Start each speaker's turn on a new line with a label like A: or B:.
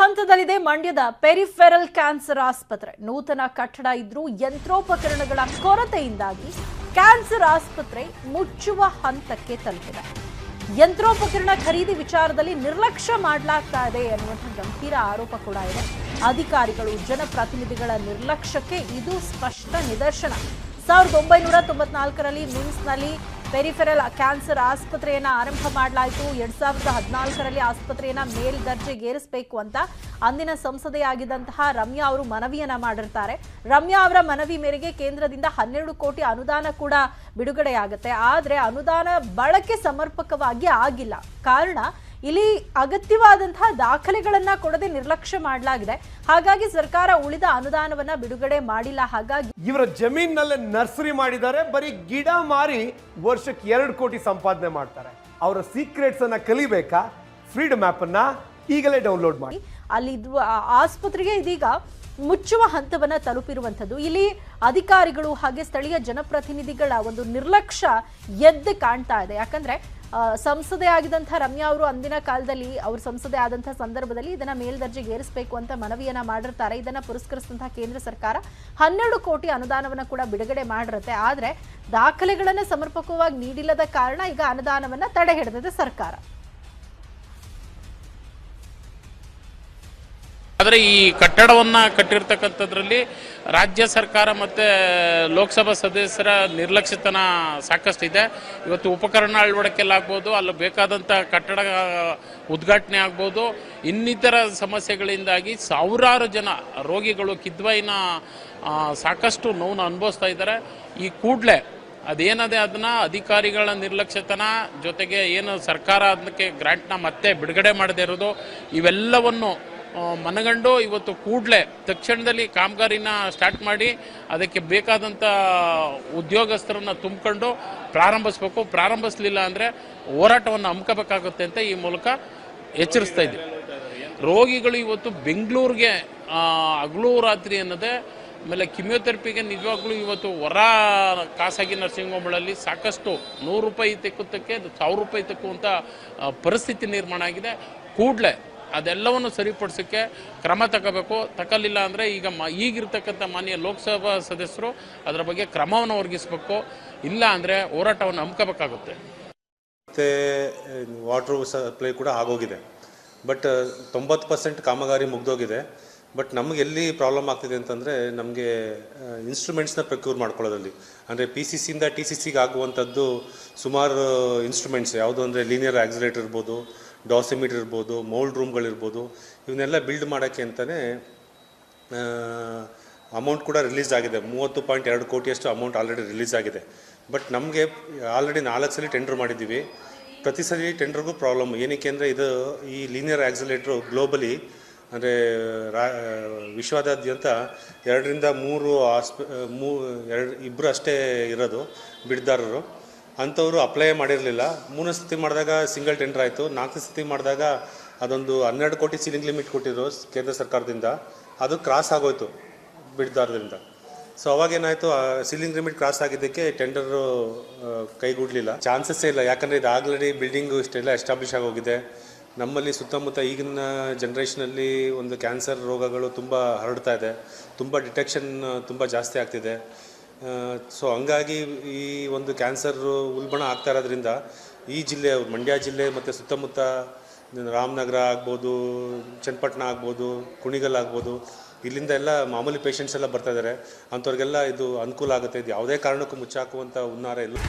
A: ಹಂತದಲ್ಲಿದೆ ಮಂಡ್ಯದ peripheral cancer ಆಸ್ಪತ್ರೆ. ನೂತನ ಕಟ್ಟಡ ಇದ್ರೂ ಯಂತ್ರೋಪಕರಣಗಳ ಕೊರತೆಯಿಂದಾಗಿ ಕ್ಯಾನ್ಸರ್ ಆಸ್ಪತ್ರೆ ಮುಚ್ಚುವ ಹಂತಕ್ಕೆ ತಲುಪಿದೆ. ಯಂತ್ರೋಪಕರಣ ಖರೀದಿ ವಿಚಾರದಲ್ಲಿ ನಿರ್ಲಕ್ಷ್ಯ ಮಾಡಲಾಗ್ತಾ ಇದೆ ಅನ್ನುವಂಥ ಗಂಭೀರ ಆರೋಪ ಕೂಡ ಇದೆ. ಅಧಿಕಾರಿಗಳು, ಜನಪ್ರತಿನಿಧಿಗಳ ನಿರ್ಲಕ್ಷ್ಯಕ್ಕೆ ಇದು ಸ್ಪಷ್ಟ ನಿದರ್ಶನ. ಸಾವಿರದ ಒಂಬೈನೂರ ತೊಂಬತ್ನಾಲ್ಕರಲ್ಲಿ ಮಿಮ್ಸ್ನಲ್ಲಿ ಪೆರಿಫೆರಲ್ ಕ್ಯಾನ್ಸರ್ ಆಸ್ಪತ್ರೆಯನ್ನ ಆರಂಭ ಮಾಡಲಾಯಿತು. ಎರಡ್ ಸಾವಿರದ ಹದಿನಾಲ್ಕರಲ್ಲಿ ಆಸ್ಪತ್ರೆಯನ್ನು ಮೇಲ್ದರ್ಜೆಗೇರಿಸಬೇಕು ಅಂತ ಅಂದಿನ ಸಂಸದೆಯಾಗಿದ್ದಂತಹ ರಮ್ಯಾ ಅವರು ಮನವಿಯನ್ನ ಮಾಡಿರ್ತಾರೆ. ರಮ್ಯಾ ಅವರ ಮನವಿ ಮೇರೆಗೆ ಕೇಂದ್ರದಿಂದ ಹನ್ನೆರಡು ಕೋಟಿ ಅನುದಾನ ಕೂಡ ಬಿಡುಗಡೆಯಾಗುತ್ತೆ. ಆದರೆ ಅನುದಾನ ಬಳಕೆ ಸಮರ್ಪಕವಾಗಿ ಆಗಿಲ್ಲ. ಕಾರಣ ಇಲ್ಲಿ ಅಗತ್ಯವಾದಂತಹ ದಾಖಲೆಗಳನ್ನ ಕೊಡದೆ ನಿರ್ಲಕ್ಷ್ಯ ಮಾಡಲಾಗಿದೆ. ಹಾಗಾಗಿ ಸರ್ಕಾರ ಉಳಿದ ಅನುದಾನವನ್ನ ಬಿಡುಗಡೆ ಮಾಡಿಲ್ಲ. ಹಾಗಾಗಿ
B: ಇವರ ಜಮೀನಲ್ಲೇ ನರ್ಸರಿ ಮಾಡಿದ್ದಾರೆ. ಬರೀ ಗಿಡ ಮಾರಿ ವರ್ಷಕ್ಕೆ ಎರಡು ಕೋಟಿ ಸಂಪಾದನೆ ಮಾಡ್ತಾರೆ. ಅವರ ಸೀಕ್ರೆಟ್ಸ್ ಅನ್ನ ಕಲಿಬೇಕಾ? ಫ್ರೀಡಮ್ ಆಪ್ ಅನ್ನ ಈಗಲೇ ಡೌನ್ಲೋಡ್ ಮಾಡಿ.
A: ಅಲ್ಲಿ ಆಸ್ಪತ್ರೆಗೆ ಇದೀಗ ಮುಚ್ಚುವ ಹಂತವನ್ನ ತಲುಪಿರುವಂಥದ್ದು. ಇಲ್ಲಿ ಅಧಿಕಾರಿಗಳು ಹಾಗೆ ಸ್ಥಳೀಯ ಜನಪ್ರತಿನಿಧಿಗಳ ಒಂದು ನಿರ್ಲಕ್ಷ್ಯ ಎದ್ದು ಕಾಣ್ತಾ ಇದೆ. ಯಾಕಂದ್ರೆ ಸಂಸದೆ ಆಗಿದಂಥ ರಮ್ಯಾ ಅವರು ಅಂದಿನ ಕಾಲದಲ್ಲಿ ಅವರು ಸಂಸದೆ ಆದಂಥ ಸಂದರ್ಭದಲ್ಲಿ ಇದನ್ನ ಮೇಲ್ದರ್ಜೆಗೆ ಏರಿಸಬೇಕು ಅಂತ ಮನವಿಯನ್ನ ಮಾಡಿರ್ತಾರೆ. ಇದನ್ನ ಪುರಸ್ಕರಿಸಿದಂತಹ ಕೇಂದ್ರ ಸರ್ಕಾರ ಹನ್ನೆರಡು ಕೋಟಿ ಅನುದಾನವನ್ನ ಕೂಡ ಬಿಡುಗಡೆ ಮಾಡಿರುತ್ತೆ. ಆದ್ರೆ, ದಾಖಲೆಗಳನ್ನ ಸಮರ್ಪಕವಾಗಿ ನೀಡಿಲ್ಲದ ಕಾರಣ ಈಗ ಅನುದಾನವನ್ನ ತಡೆ ಹಿಡಿದಿದೆ ಸರ್ಕಾರ.
C: ಆದರೆ ಈ ಕಟ್ಟಡವನ್ನ ಕಟ್ಟಿರ್ತಕ್ಕಂಥದ್ರಲ್ಲಿ ರಾಜ್ಯ ಸರ್ಕಾರ ಮತ್ತೆ ಲೋಕಸಭಾ ಸದಸ್ಯರ ನಿರ್ಲಕ್ಷ್ಯತನ ಸಾಕಷ್ಟಿದೆ. ಇವತ್ತು ಉಪಕರಣ ಅಳವಡಿಕೆಲಾಗ್ಬೋದು ಅಲ್ಲಿ ಬೇಕಾದಂಥ ಕಟ್ಟಡ ಉದ್ಘಾಟನೆ ಆಗ್ಬೋದು. ಇನ್ನಿತರ ಸಮಸ್ಯೆಗಳಿಂದಾಗಿ ಸಾವಿರಾರು ಜನ ರೋಗಿಗಳು ಕಿದ್ವಾಯಿನ ಸಾಕಷ್ಟು ನೋವನ್ನು ಅನುಭವಿಸ್ತಾ ಇದ್ದಾರೆ. ಈ ಕೂಡಲೇ ಅದೇನದೆ ಅದನ್ನ ಅಧಿಕಾರಿಗಳ ನಿರ್ಲಕ್ಷ್ಯತನ, ಜೊತೆಗೆ ಏನು ಸರ್ಕಾರ ಅದಕ್ಕೆ ಗ್ರಾಂಟ್ನ ಮತ್ತೆ ಬಿಡುಗಡೆ ಮಾಡದೇ ಇರೋದು, ಇವೆಲ್ಲವನ್ನು ಮನಗಂಡು ಇವತ್ತು ಕೂಡಲೇ ತಕ್ಷಣದಲ್ಲಿ ಕಾಮಗಾರಿನ ಸ್ಟಾರ್ಟ್ ಮಾಡಿ ಅದಕ್ಕೆ ಬೇಕಾದಂಥ ಉದ್ಯೋಗಸ್ಥರನ್ನು ತುಂಬಿಕೊಂಡು ಪ್ರಾರಂಭಿಸ್ಬೇಕು. ಪ್ರಾರಂಭಿಸಲಿಲ್ಲ ಅಂದರೆ ಹೋರಾಟವನ್ನು ಹಮ್ಕೋಬೇಕಾಗುತ್ತೆ ಅಂತ ಈ ಮೂಲಕ ಎಚ್ಚರಿಸ್ತಾ ಇದ್ದೀವಿ. ರೋಗಿಗಳು ಇವತ್ತು ಬೆಂಗಳೂರಿಗೆ ಹಗಲು ರಾತ್ರಿ ಅನ್ನೋದೇ, ಆಮೇಲೆ ಕಿಮಿಯೋಥೆರಪಿಗೆ ನಿಜವಾಗ್ಲೂ ಇವತ್ತು ಹೊರ ಖಾಸಗಿ ನರ್ಸಿಂಗ್ ಹೋಮ್ಗಳಲ್ಲಿ ಸಾಕಷ್ಟು ನೂರು ರೂಪಾಯಿ ತೆಕ್ಕುತ್ತಕ್ಕೆ ಸಾವಿರ ರೂಪಾಯಿ ತೆಕ್ಕುವಂಥ ಪರಿಸ್ಥಿತಿ ನಿರ್ಮಾಣ ಆಗಿದೆ. ಕೂಡಲೇ ಅದೆಲ್ಲವನ್ನು ಸರಿಪಡಿಸೋಕ್ಕೆ ಕ್ರಮ ತಗೋಬೇಕು. ತಕಲಿಲ್ಲ ಅಂದರೆ ಈಗ ಮ, ಈಗಿರ್ತಕ್ಕಂಥ ಮಾನ್ಯ ಲೋಕಸಭಾ ಸದಸ್ಯರು ಅದರ ಬಗ್ಗೆ ಕ್ರಮವನ್ನು ಒದಗಿಸ್ಬೇಕು. ಇಲ್ಲ ಅಂದರೆ ಹೋರಾಟವನ್ನು ಹಮ್ಕೋಬೇಕಾಗುತ್ತೆ.
D: ಮತ್ತು ವಾಟ್ರ್ ಸಪ್ಲೈ ಕೂಡ ಆಗೋಗಿದೆ. ಬಟ್, ತೊಂಬತ್ತು ಪರ್ಸೆಂಟ್ ಕಾಮಗಾರಿ ಮುಗ್ದೋಗಿದೆ. ಬಟ್, ನಮ್ಗೆ ಎಲ್ಲಿ ಪ್ರಾಬ್ಲಮ್ ಆಗ್ತಿದೆ ಅಂತಂದರೆ, ನಮಗೆ ಇನ್ಸ್ಟ್ರೂಮೆಂಟ್ಸ್ನ ಪ್ರಕ್ಯೂರ್ ಮಾಡ್ಕೊಳ್ಳೋದಲ್ಲಿ ಅಂದರೆ ಪಿ ಸಿ ಸಿಯಿಂದ ಟಿ ಸಿ ಸಿಗೆ ಆಗುವಂಥದ್ದು ಸುಮಾರು ಇನ್ಸ್ಟ್ರೂಮೆಂಟ್ಸ್ ಯಾವುದು ಅಂದರೆ ಲೀನಿಯರ್ ಆಕ್ಸಿಲೇಟರ್ ಇರ್ಬೋದು ಡಾಸಿಮೀಟರ್ ಇರ್ಬೋದು, ಮೋಲ್ಡ್ ರೂಮ್ಗಳಿರ್ಬೋದು ಇವನ್ನೆಲ್ಲ ಬಿಲ್ಡ್ ಮಾಡೋಕ್ಕೆ ಅಂತಲೇ ಅಮೌಂಟ್ ಕೂಡ ರಿಲೀಸ್ ಆಗಿದೆ. ಮೂವತ್ತು ಪಾಯಿಂಟ್ ಎರಡು ಕೋಟಿಯಷ್ಟು ಅಮೌಂಟ್ ಆಲ್ರೆಡಿ ರಿಲೀಸ್ ಆಗಿದೆ. ಬಟ್ ನಮಗೆ ಆಲ್ರೆಡಿ ನಾಲ್ಕು ಸಲ ಟೆಂಡರ್ ಮಾಡಿದ್ದೀವಿ. ಪ್ರತಿ ಸಲ ಟೆಂಡರ್ಗೂ ಪ್ರಾಬ್ಲಮ್ ಏನಕ್ಕೆ ಅಂದರೆ ಇದು ಈ ಲೀನಿಯರ್ ಆಕ್ಸಿಲೇಟ್ರು ಗ್ಲೋಬಲಿ ಅಂದರೆ, ರಾ, ವಿಶ್ವದಾದ್ಯಂತ ಎರಡರಿಂದ ಮೂರು ಆಸ್ಪ ಮೂ, ಎರಡು ಇಬ್ಬರು ಅಷ್ಟೇ ಇರೋದು, ಬಿಡ್ದಾರರು. ಅಂಥವ್ರು ಅಪ್ಲೈ ಮಾಡಿರಲಿಲ್ಲ. ಮೂರನೇ ಸ್ಥಿತಿ ಮಾಡಿದಾಗ ಸಿಂಗಲ್ ಟೆಂಡರ್ ಆಯಿತು. ನಾಲ್ಕನೇ ಸ್ಥಿತಿ ಮಾಡಿದಾಗ ಅದೊಂದು ಹನ್ನೆರಡು ಕೋಟಿ ಸೀಲಿಂಗ್ ಲಿಮಿಟ್ ಕೊಟ್ಟಿದ್ರು ಕೇಂದ್ರ ಸರ್ಕಾರದಿಂದ. ಅದು ಕ್ರಾಸ್ ಆಗೋಯ್ತು ಬಿಡ್ದಾರದ್ರಿಂದ ಸೊ ಅವಾಗೇನಾಯಿತು ಸೀಲಿಂಗ್ ಲಿಮಿಟ್ ಕ್ರಾಸ್ ಆಗಿದ್ದಕ್ಕೆ ಟೆಂಡರು ಕೈಗೂಡಲಿಲ್ಲ. ಚಾನ್ಸಸ್ಸೇ ಇಲ್ಲ. ಯಾಕಂದರೆ ಇದು ಆಲ್ರೆಡಿ ಬಿಲ್ಡಿಂಗು ಇಷ್ಟೆಲ್ಲ ಎಸ್ಟಾಬ್ಲಿಷ್ ಆಗೋಗಿದೆ. ನಮ್ಮಲ್ಲಿ ಸುತ್ತಮುತ್ತ ಈಗಿನ ಜನ್ರೇಷನಲ್ಲಿ ಒಂದು ಕ್ಯಾನ್ಸರ್ ರೋಗಗಳು ತುಂಬ ಹರಡ್ತಾ ಇದೆ. ತುಂಬ ಡಿಟೆಕ್ಷನ್ ತುಂಬ ಜಾಸ್ತಿ ಆಗ್ತಿದೆ. ಸೊ ಹಂಗಾಗಿ ಈ ಒಂದು ಕ್ಯಾನ್ಸರ್ ಉಲ್ಬಣ ಆಗ್ತಾ ಇರೋದ್ರಿಂದ ಈ ಜಿಲ್ಲೆ, ಮಂಡ್ಯ ಜಿಲ್ಲೆ ಮತ್ತು ಸುತ್ತಮುತ್ತ ರಾಮನಗರ ಆಗ್ಬೋದು, ಚನ್ನಪಟ್ಟಣ ಆಗ್ಬೋದು, ಕುಣಿಗಲ್ ಆಗ್ಬೋದು, ಇಲ್ಲಿಂದ ಎಲ್ಲ ಮಾಮೂಲಿ ಪೇಷಂಟ್ಸ್ ಎಲ್ಲ ಬರ್ತಾ ಇದ್ದಾರೆ ಅಂಥವ್ರಿಗೆಲ್ಲ ಇದು ಅನುಕೂಲ ಆಗುತ್ತೆ. ಇದು ಯಾವುದೇ ಕಾರಣಕ್ಕೂ ಮುಚ್ಚಾಕುವಂಥ ಹುನ್ನಾರ ಇಲ್ಲ.